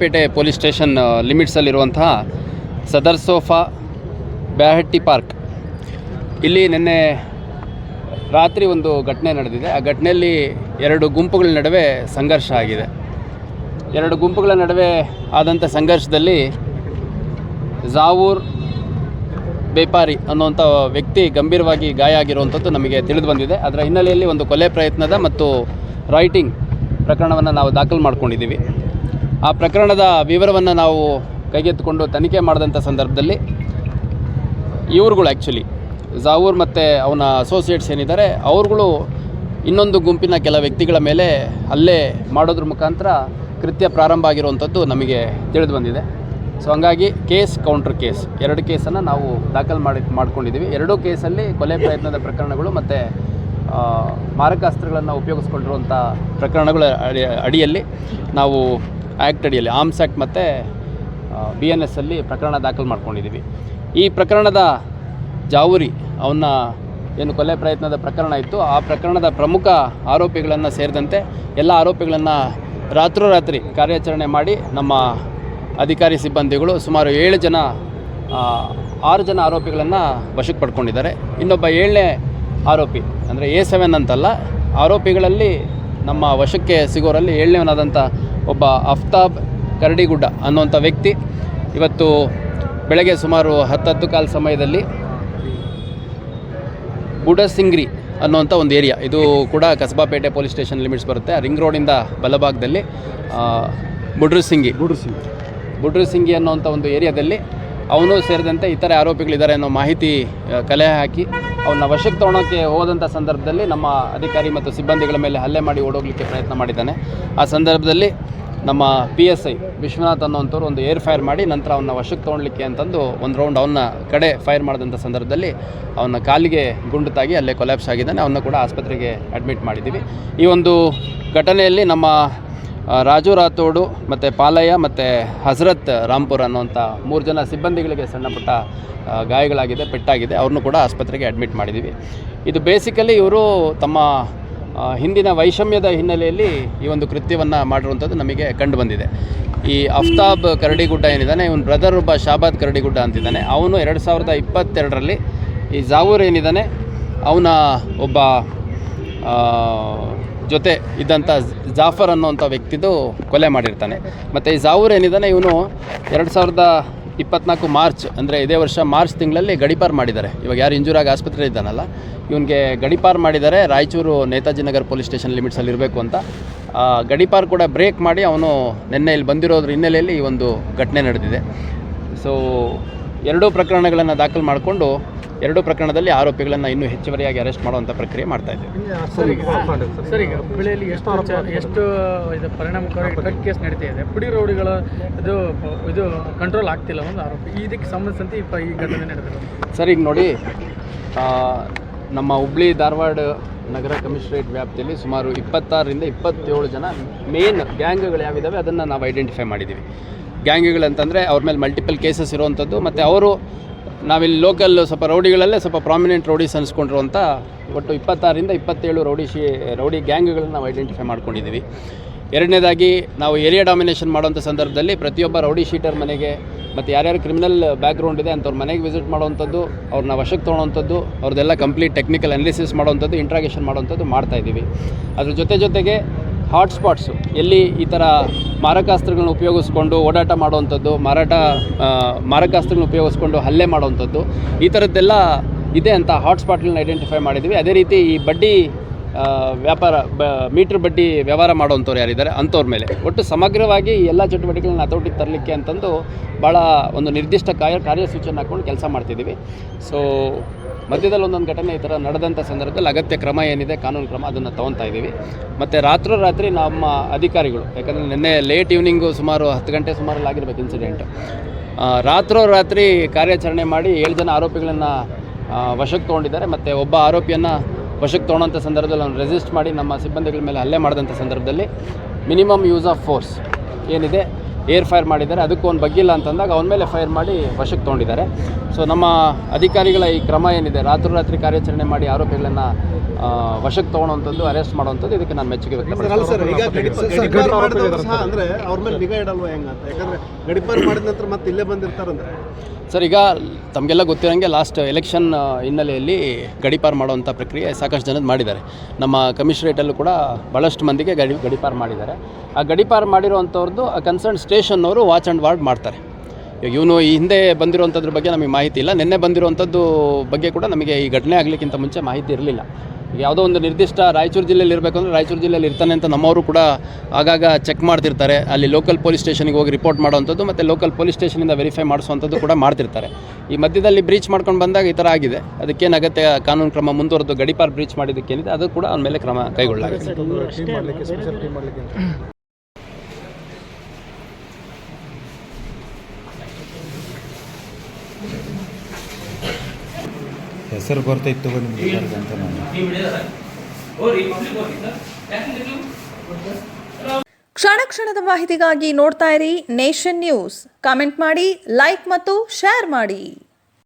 ಪೇಟೆ police station ಲಿಮಿಟ್ಸಲ್ಲಿರುವಂತಹ Sadar Sofa Byahatti park. ಇಲ್ಲಿ ನಿನ್ನೆ ರಾತ್ರಿ ಒಂದು ಘಟನೆ ನಡೆದಿದೆ. ಆ ಘಟನೆಯಲ್ಲಿ ಎರಡು ಗುಂಪುಗಳ ನಡುವೆ ಸಂಘರ್ಷ ಆಗಿದೆ. ಎರಡು ಗುಂಪುಗಳ ನಡುವೆ ಆದಂಥ ಸಂಘರ್ಷದಲ್ಲಿ ಜಾವೂರ್ ಬೇಪಾರಿ ಅನ್ನುವಂಥ ವ್ಯಕ್ತಿ ಗಂಭೀರವಾಗಿ ಗಾಯ ಆಗಿರುವಂಥದ್ದು ನಮಗೆ ತಿಳಿದು ಬಂದಿದೆ ಅದರ ಹಿನ್ನೆಲೆಯಲ್ಲಿ ಒಂದು ಕೊಲೆ ಪ್ರಯತ್ನದ ಮತ್ತು ರೈಟಿಂಗ್ ಪ್ರಕರಣವನ್ನು ನಾವು ದಾಖಲು ಮಾಡ್ಕೊಂಡಿದ್ದೀವಿ. ಆ ಪ್ರಕರಣದ ವಿವರವನ್ನು ನಾವು ಕೈಗೆತ್ತಿಕೊಂಡು ತನಿಖೆ ಮಾಡಿದಂಥ ಸಂದರ್ಭದಲ್ಲಿ ಇವ್ರುಗಳು ಆ್ಯಕ್ಚುಲಿ ಜಾವೂರ್ ಮತ್ತು ಅವನ ಅಸೋಸಿಯೇಟ್ಸ್ ಏನಿದ್ದಾರೆ, ಅವ್ರುಗಳು ಇನ್ನೊಂದು ಗುಂಪಿನ ಕೆಲ ವ್ಯಕ್ತಿಗಳ ಮೇಲೆ ಅಲ್ಲೇ ಮಾಡೋದ್ರ ಮುಖಾಂತರ ಕೃತ್ಯ ಪ್ರಾರಂಭ ಆಗಿರುವಂಥದ್ದು ನಮಗೆ ತಿಳಿದು ಬಂದಿದೆ. ಸೊ ಹಂಗಾಗಿ ಕೇಸ್ ಕೌಂಟರ್ ಕೇಸ್ ಎರಡು ಕೇಸನ್ನು ನಾವು ದಾಖಲು ಮಾಡಿ, ಮಾಡ್ಕೊಂಡಿದ್ದೀವಿ. ಎರಡೂ ಕೇಸಲ್ಲಿ ಕೊಲೆ ಪ್ರಯತ್ನದ ಪ್ರಕರಣಗಳು ಮತ್ತು ಮಾರಕಾಸ್ತ್ರಗಳನ್ನು ಉಪಯೋಗಿಸ್ಕೊಂಡಿರುವಂಥ ಪ್ರಕರಣಗಳ ಅಡಿ, ಅಡಿಯಲ್ಲಿ ನಾವು ಆ್ಯಕ್ಟ್ ಅಡಿಯಲ್ಲಿ ಆರ್ಮ್ಸ್ ಆ್ಯಕ್ಟ್ ಮತ್ತು ಬಿ ಎನ್ ಎಸ್ ಅಲ್ಲಿ ಪ್ರಕರಣ ದಾಖಲು ಮಾಡ್ಕೊಂಡಿದ್ದೀವಿ ಈ ಪ್ರಕರಣದ ಜಾವೂರಿ ಅವನ್ನ ಏನು ಕೊಲೆ ಪ್ರಯತ್ನದ ಪ್ರಕರಣ ಇತ್ತು, ಆ ಪ್ರಕರಣದ ಪ್ರಮುಖ ಆರೋಪಿಗಳನ್ನು ಸೇರಿದಂತೆ ಎಲ್ಲ ಆರೋಪಿಗಳನ್ನು ರಾತ್ರೋರಾತ್ರಿ ಕಾರ್ಯಾಚರಣೆ ಮಾಡಿ ನಮ್ಮ ಅಧಿಕಾರಿ ಸಿಬ್ಬಂದಿಗಳು ಸುಮಾರು ಏಳು ಜನ ಆರು ಜನ ಆರೋಪಿಗಳನ್ನು ವಶಕ್ಕೆ ಪಡ್ಕೊಂಡಿದ್ದಾರೆ. ಇನ್ನೊಬ್ಬ ಏಳನೇ ಆರೋಪಿ, ಅಂದರೆ ಎ ಸೆವೆನ್ ಅಂತಲ್ಲ, ಆರೋಪಿಗಳಲ್ಲಿ ನಮ್ಮ ವಶಕ್ಕೆ ಸಿಗೋರಲ್ಲಿ ಏಳನೇವನಾದಂಥ ಒಬ್ಬ ಅಫ್ತಾಬ್ ಕರಡಿಗುಡ್ಡ ಅನ್ನೋಂಥ ವ್ಯಕ್ತಿ ಇವತ್ತು ಬೆಳಗ್ಗೆ ಸುಮಾರು ಹತ್ತತ್ತು ಕಾಲ ಸಮಯದಲ್ಲಿ ಬುಡಸಿಂಗ್ರಿ ಅನ್ನುವಂಥ ಒಂದು ಏರಿಯಾ. ಇದು ಕೂಡ ಕಸಬಾಪೇಟೆ ಪೊಲೀಸ್ ಸ್ಟೇಷನ್ ಲಿಮಿಟ್ಸ್ ಬರುತ್ತೆ. ಆ ರಿಂಗ್ ರೋಡಿಂದ ಬಲಭಾಗದಲ್ಲಿ ಬುಡ್ರಸಿಂಗಿ. ಬುಡ್ರಸಿಂಗಿ. ಬುಡ್ರಸಿಂಗಿ ಅನ್ನೋವಂಥ ಒಂದು ಏರಿಯಾದಲ್ಲಿ ಅವನು ಸೇರಿದಂತೆ ಇತರೆ ಆರೋಪಿಗಳಿದ್ದಾರೆ ಅನ್ನೋ ಮಾಹಿತಿ ಕಲೆ ಹಾಕಿ ಅವನ್ನ ವಶಕ್ಕೆ ತಗೊಳೋಕ್ಕೆ ಹೋದಂಥ ಸಂದರ್ಭದಲ್ಲಿ ನಮ್ಮ ಅಧಿಕಾರಿ ಮತ್ತು ಸಿಬ್ಬಂದಿಗಳ ಮೇಲೆ ಹಲ್ಲೆ ಮಾಡಿ ಓಡೋಗ್ಲಿಕ್ಕೆ ಪ್ರಯತ್ನ ಮಾಡಿದ್ದಾನೆ. ಆ ಸಂದರ್ಭದಲ್ಲಿ ನಮ್ಮ ಪಿ ಎಸ್ ಐ ವಿಶ್ವನಾಥ್ ಅನ್ನೋಂಥವ್ರು ಒಂದು ಏರ್ ಫೈರ್ ಮಾಡಿ ನಂತರ ಅವನ್ನ ವಶಕ್ಕೆ ತೊಗೊಳ್ಲಿಕ್ಕೆ ಅಂತಂದು ಒಂದು ರೌಂಡ್ ಅವನ್ನ ಕಡೆ ಫೈರ್ ಮಾಡಿದಂಥ ಸಂದರ್ಭದಲ್ಲಿ ಅವನ ಕಾಲಿಗೆ ಗುಂಡು ತಾಗಿ ಅಲ್ಲೇ ಕೊಲ್ಯಾಪ್ಸ್ ಆಗಿದ್ದಾನೆ. ಅವನ್ನ ಕೂಡ ಆಸ್ಪತ್ರೆಗೆ ಅಡ್ಮಿಟ್ ಮಾಡಿದ್ದೀವಿ. ಈ ಒಂದು ಘಟನೆಯಲ್ಲಿ ನಮ್ಮ ರಾಜು ರಾಥೋಡು ಮತ್ತು ಪಾಲಯ್ಯ ಮತ್ತು ಹಜರತ್ ರಾಮ್ಪುರ್ ಅನ್ನುವಂಥ ಮೂರು ಜನ ಸಿಬ್ಬಂದಿಗಳಿಗೆ ಸಣ್ಣ ಪುಟ್ಟ ಗಾಯಗಳಾಗಿದೆ, ಪೆಟ್ಟಾಗಿದೆ. ಅವ್ರನ್ನೂ ಕೂಡ ಆಸ್ಪತ್ರೆಗೆ ಅಡ್ಮಿಟ್ ಮಾಡಿದ್ದೀವಿ ಇದು ಬೇಸಿಕಲಿ ಇವರು ತಮ್ಮ ಹಿಂದಿನ ವೈಷಮ್ಯದ ಹಿನ್ನೆಲೆಯಲ್ಲಿ ಈ ಒಂದು ಕೃತ್ಯವನ್ನು ಮಾಡಿರುವಂಥದ್ದು ನಮಗೆ ಕಂಡು ಬಂದಿದೆ. ಈ ಅಫ್ತಾಬ್ ಕರಡಿಗುಡ್ಡ ಏನಿದ್ದಾನೆ, ಇವನ ಬ್ರದರ್ ಒಬ್ಬ ಶಾಬಾದ್ ಕರಡಿಗುಡ್ಡ ಅಂತಿದ್ದಾನೆ. ಅವನು ಎರಡು ಸಾವಿರದ ಇಪ್ಪತ್ತೆರಡರಲ್ಲಿ ಈ ಜಾವೂರ್ ಏನಿದ್ದಾನೆ, ಅವನ ಒಬ್ಬ ಜೊತೆ ಇದ್ದಂಥ ಜಾಫರ್ ಅನ್ನೋಂಥ ವ್ಯಕ್ತಿದು ಕೊಲೆ ಮಾಡಿರ್ತಾನೆ. ಮತ್ತು ಈ ಜಾವೂರ್ ಏನಿದ್ದಾನೆ, ಇವನು ಎರಡು ಸಾವಿರದ ಇಪ್ಪತ್ನಾಲ್ಕು ಮಾರ್ಚ್, ಅಂದರೆ ಇದೇ ವರ್ಷ ಮಾರ್ಚ್ ತಿಂಗಳಲ್ಲಿ ಗಡಿಪಾರ್ ಮಾಡಿದ್ದಾರೆ. ಇವಾಗ ಯಾರು ಇಂಜೂರಾಗಿ ಆಸ್ಪತ್ರೆ ಇದ್ದಾನಲ್ಲ, ಇವನಿಗೆ ಗಡಿಪಾರ್ ಮಾಡಿದ್ದಾರೆ ರಾಯಚೂರು ನೇತಾಜಿ ನಗರ್ ಪೊಲೀಸ್ ಸ್ಟೇಷನ್ ಲಿಮಿಟ್ಸಲ್ಲಿ ಇರಬೇಕು ಅಂತ. ಗಡಿಪಾರ್ ಕೂಡ ಬ್ರೇಕ್ ಮಾಡಿ ಅವನು ನಿನ್ನೆ ಇಲ್ಲಿ ಬಂದಿರೋದ್ರ ಹಿನ್ನೆಲೆಯಲ್ಲಿ ಈ ಒಂದು ಘಟನೆ ನಡೆದಿದೆ. ಸೊ ಎರಡೂ ಪ್ರಕರಣಗಳನ್ನು ದಾಖಲು ಮಾಡಿಕೊಂಡು ಎರಡೂ ಪ್ರಕರಣದಲ್ಲಿ ಆರೋಪಿಗಳನ್ನು ಇನ್ನೂ ಹೆಚ್ಚುವರಿಯಾಗಿ ಅರೆಸ್ಟ್ ಮಾಡುವಂಥ ಪ್ರಕ್ರಿಯೆ ಮಾಡ್ತಾ ಇದ್ದೇವೆ. ಸರ್ ಈಗ ಸರ್ ಹುಬ್ಬಳ್ಳಿಯಲ್ಲಿ ಎಷ್ಟು ಆರೋಪ ಎಷ್ಟು ಇದು ಪರಿಣಾಮಕಾರಿ ಡ್ರಗ್ ಕೇಸ್ ನಡೀತಾ ಇದೆ? ಪುಡಿ ರೌಡಿಗಳ ಇದು ಇದು ಕಂಟ್ರೋಲ್ ಆಗ್ತಿಲ್ಲ ಒಂದು ಆರೋಪಿ. ಇದಕ್ಕೆ ಸಂಬಂಧಿಸಿದಂತೆ ಈ ಘಟನೆ ನಡೆದಿದೆ. ಸರ್ ಈಗ ನೋಡಿ ಆ, ನಮ್ಮ ಹುಬ್ಳಿ ಧಾರವಾಡ ನಗರ ಕಮಿಷನರೇಟ್ ವ್ಯಾಪ್ತಿಯಲ್ಲಿ ಸುಮಾರು ಇಪ್ಪತ್ತಾರರಿಂದ ಇಪ್ಪತ್ತೇಳು ಜನ ಮೇನ್ ಗ್ಯಾಂಗ್ಗಳು ಯಾವಿದ್ದಾವೆ ಅದನ್ನು ನಾವು ಐಡೆಂಟಿಫೈ ಮಾಡಿದ್ದೀವಿ ಗ್ಯಾಂಗ್ಗಳಂತಂದರೆ ಅವ್ರ ಮೇಲೆ ಮಲ್ಟಿಪಲ್ ಕೇಸಸ್ ಇರುವಂಥದ್ದು ಮತ್ತು ಅವರು ನಾವಿಲ್ಲಿ ಲೋಕಲ್ ಸ್ವಲ್ಪ ರೌಡಿಗಳಲ್ಲೇ ಸ್ವಲ್ಪ ಪ್ರಾಮಿನೆಂಟ್ ರೌಡೀಸ್ ಅನಿಸ್ಕೊಂಡಿರುವಂಥ ಒಟ್ಟು ಇಪ್ಪತ್ತಾರರಿಂದ ಇಪ್ಪತ್ತೇಳು ರೌಡಿ ಶಿ ರೌಡಿ ಗ್ಯಾಂಗ್ಗಳನ್ನ ನಾವು ಐಡೆಂಟಿಫೈ ಮಾಡ್ಕೊಂಡಿದ್ದೀವಿ. ಎರಡನೇದಾಗಿ ನಾವು ಏರಿಯಾ ಡಾಮಿನೇಷನ್ ಮಾಡುವಂಥ ಸಂದರ್ಭದಲ್ಲಿ ಪ್ರತಿಯೊಬ್ಬ ರೌಡಿ ಶೀಟರ್ ಮನೆಗೆ ಮತ್ತು ಯಾರ್ಯಾರು ಕ್ರಿಮಿನಲ್ ಬ್ಯಾಕ್ಗ್ರೌಂಡ್ ಇದೆ ಅಂಥವ್ರ ಮನೆಗೆ ವಿಸಿಟ್ ಮಾಡೋವಂಥದ್ದು ಅವ್ರನ್ನ ವಶಕ್ಕೆ ತೊಗೊಳೋವಂಥದ್ದು ಅವ್ರದ್ದೆಲ್ಲ ಕಂಪ್ಲೀಟ್ ಟೆಕ್ನಿಕಲ್ ಅನಾಲಿಸಿಸ್ ಮಾಡೋವಂಥದ್ದು ಇಂಟ್ರಾಗೇಷನ್ ಮಾಡುವಂಥದ್ದು ಮಾಡ್ತಾಯಿದ್ದೀವಿ ಅದ್ರ ಜೊತೆ ಜೊತೆಗೆ ಹಾಟ್ಸ್ಪಾಟ್ಸು ಎಲ್ಲಿ ಈ ಥರ ಮಾರಕಾಸ್ತ್ರಗಳನ್ನ ಉಪಯೋಗಿಸ್ಕೊಂಡು ಓಡಾಟ ಮಾಡುವಂಥದ್ದು, ಮಾರಾಟ ಮಾರಕಾಸ್ತ್ರಗಳನ್ನ ಉಪಯೋಗಿಸ್ಕೊಂಡು ಹಲ್ಲೆ ಮಾಡುವಂಥದ್ದು, ಈ ಥರದ್ದೆಲ್ಲ ಇದೆ ಅಂತ ಹಾಟ್ಸ್ಪಾಟ್ಗಳನ್ನ ಐಡೆಂಟಿಫೈ ಮಾಡಿದ್ವಿ. ಅದೇ ರೀತಿ ಈ ಬಡ್ಡಿ ವ್ಯಾಪಾರ, ಬ, ಮೀಟ್ರ್ ಬಡ್ಡಿ ವ್ಯವಹಾರ ಮಾಡುವಂಥವ್ರು ಯಾರಿದ್ದಾರೆ, ಅಂಥವ್ರ ಮೇಲೆ. ಒಟ್ಟು ಸಮಗ್ರವಾಗಿ ಎಲ್ಲ ಚಟುವಟಿಕೆಗಳನ್ನ ಹತೋಟಿ ತರಲಿಕ್ಕೆ ಅಂತಂದು ಭಾಳ ಒಂದು ನಿರ್ದಿಷ್ಟ ಕಾರ್ಯ, ಕಾರ್ಯಸೂಚಿಯನ್ನು ಹಾಕ್ಕೊಂಡು ಕೆಲಸ ಮಾಡ್ತಿದ್ದೀವಿ. ಸೊ ಮಧ್ಯದಲ್ಲಿ ಒಂದೊಂದು ಘಟನೆ ಈ ಥರ ನಡೆದಂಥ ಸಂದರ್ಭದಲ್ಲಿ ಅಗತ್ಯ ಕ್ರಮ ಏನಿದೆ, ಕಾನೂನು ಕ್ರಮ ಅದನ್ನು ತೊಗೊತಾ ಇದ್ದೀವಿ. ಮತ್ತು ರಾತ್ರೋರಾತ್ರಿ ನಮ್ಮ ಅಧಿಕಾರಿಗಳು, ಯಾಕಂದರೆ ನಿನ್ನೆ ಲೇಟ್ ಈವ್ನಿಂಗು ಸುಮಾರು ಹತ್ತು ಗಂಟೆ ಸುಮಾರಲ್ಲಿ ಆಗಿರ್ಬೇಕು ಇನ್ಸಿಡೆಂಟ್ ರಾತ್ರೋರಾತ್ರಿ ಕಾರ್ಯಾಚರಣೆ ಮಾಡಿ ಏಳು ಜನ ಆರೋಪಿಗಳನ್ನು ವಶಕ್ಕೆ ತೊಗೊಂಡಿದ್ದಾರೆ. ಮತ್ತು ಒಬ್ಬ ಆರೋಪಿಯನ್ನು ವಶಕ್ಕೆ ತೊಗೊಳೋಂಥ ಸಂದರ್ಭದಲ್ಲಿ ಅವ್ನು ರೆಸಿಸ್ಟ್ ಮಾಡಿ ನಮ್ಮ ಸಿಬ್ಬಂದಿಗಳ ಮೇಲೆ ಹಲ್ಲೆ ಮಾಡಿದಂಥ ಸಂದರ್ಭದಲ್ಲಿ ಮಿನಿಮಮ್ ಯೂಸ್ ಆಫ್ ಫೋರ್ಸ್ ಏನಿದೆ? ಏರ್ ಫೈರ್ ಮಾಡಿದ್ದಾರೆ. ಅದಕ್ಕೂ ಒಂದು ಬಗ್ಗಿಲ್ಲ ಅಂತಂದಾಗ ಅವನ ಮೇಲೆ ಫೈರ್ ಮಾಡಿ ವಶಕ್ಕೆ ತೊಗೊಂಡಿದ್ದಾರೆ. ಸೊ ನಮ್ಮ ಅಧಿಕಾರಿಗಳ ಈ ಕ್ರಮ ಏನಿದೆ? ರಾತ್ರೋರಾತ್ರಿ ಕಾರ್ಯಾಚರಣೆ ಮಾಡಿ ಆರೋಪಿಗಳನ್ನು ವಶಕ್ಕೆ ತಗೊಳ್ಳುವಂಥದ್ದು ಅರೆಸ್ಟ್ ಮಾಡುವಂಥದ್ದು ಇದಕ್ಕೆ ನಾನು ಮೆಚ್ಚುಗೆ ವ್ಯಕ್ತಪಡಿಸ್ತೀನಿ. ಸರ್ ಈಗ ಗಡಿಪ- ಗಡಿಪಾರು ಮಾಡಿದವರು ಅಂದ್ರೆ ಅವ್ರ ಮೇಲೆ ನಿಗಾ ಇಡಲ್ವಾ ಹೆಂಗಂತ ಯಾಕಂದ್ರೆ ಗಡಿಪಾರು ಮಾಡಿದ ನಂತರ ಮತ್ತೆ ಇಲ್ಲೇ ಬಂದಿರ್ತಾರಂದ್ರೆ ಸರ್ ಈಗ ತಮಗೆಲ್ಲ ಗೊತ್ತಿರೋಂಗೆ ಲಾಸ್ಟ್ ಎಲೆಕ್ಷನ್ ಹಿನ್ನೆಲೆಯಲ್ಲಿ ಗಡಿಪಾರು ಮಾಡುವಂಥ ಪ್ರಕ್ರಿಯೆ ಸಾಕಷ್ಟು ಜನದ ಮಾಡಿದ್ದಾರೆ. ನಮ್ಮ ಕಮಿಷನರೇಟಲ್ಲೂ ಕೂಡ ಭಾಳಷ್ಟು ಮಂದಿಗೆ ಗಡಿ ಗಡಿಪಾರು ಮಾಡಿದ್ದಾರೆ. ಆ ಗಡಿಪಾರು ಆ ಕನ್ಸರ್ನ್ ಸ್ಟೇಷನ್ನವರು ವಾಚ್ ಆ್ಯಂಡ್ ವಾರ್ಡ್ ಮಾಡ್ತಾರೆ. ಇವನು ಈ ಹಿಂದೆ ಬಂದಿರುವಂಥದ್ರ ಬಗ್ಗೆ ನಮಗೆ ಮಾಹಿತಿ ಇಲ್ಲ. ನಿನ್ನೆ ಬಂದಿರುವಂಥದ್ದು ಬಗ್ಗೆ ಕೂಡ ನಮಗೆ ಈ ಘಟನೆ ಆಗಲಿಕ್ಕಿಂತ ಮುಂಚೆ ಮಾಹಿತಿ ಇರಲಿಲ್ಲ. ಯಾವುದೋ ಒಂದು ನಿರ್ದಿಷ್ಟ ರಾಯಚೂರು ಜಿಲ್ಲೆಯಲ್ಲಿ ಇರಬೇಕು ಅಂದರೆ ರಾಯಚೂರು ಜಿಲ್ಲೆಯಲ್ಲಿ ಇರ್ತಾನೆ ಅಂತ ನಮ್ಮವರು ಕೂಡ ಆಗಾಗ ಚೆಕ್ ಮಾಡ್ತಿರ್ತಾರೆ. ಅಲ್ಲಿ ಲೋಕಲ್ ಪೊಲೀಸ್ ಸ್ಟೇಷನ್ಗೆ ಹೋಗಿ ರಿಪೋರ್ಟ್ ಮಾಡುವಂಥದ್ದು ಮತ್ತು ಲೋಕಲ್ ಪೊಲೀಸ್ ಸ್ಟೇಷನಿಂದ ವೆರಿಫೈ ಮಾಡಿಸುವಂಥದ್ದು ಕೂಡ ಮಾಡ್ತಿರ್ತಾರೆ. ಈ ಮಧ್ಯದಲ್ಲಿ ಬ್ರೀಚ್ ಮಾಡ್ಕೊಂಡು ಬಂದಾಗ ಈ ಥರ ಆಗಿದೆ. ಅದಕ್ಕೇನು ಅಗತ್ಯ ಕಾನೂನು ಕ್ರಮ ಮುಂದುವರೆದು ಗಡಿಪಾರ್ ಬ್ರೀಚ್ ಮಾಡಿದ್ದಕ್ಕೇನಿದೆ ಅದು ಕೂಡ ಅವನ ಮೇಲೆ ಕ್ರಮ ಕೈಗೊಳ್ಳಲಾಗಿದೆ. ಹೆಸರು ಬರ್ತೈತೆ ನಿಮ್ಗೆ ಅಂತ ನಾನು. ಕ್ಷಣ ಕ್ಷಣದ ಮಾಹಿತಿಗಾಗಿ ನೋಡ್ತಾ ಇರಿ ನೇಷನ್ ನ್ಯೂಸ್. ಕಾಮೆಂಟ್ ಮಾಡಿ, ಲೈಕ್ ಮತ್ತು ಶೇರ್ ಮಾಡಿ.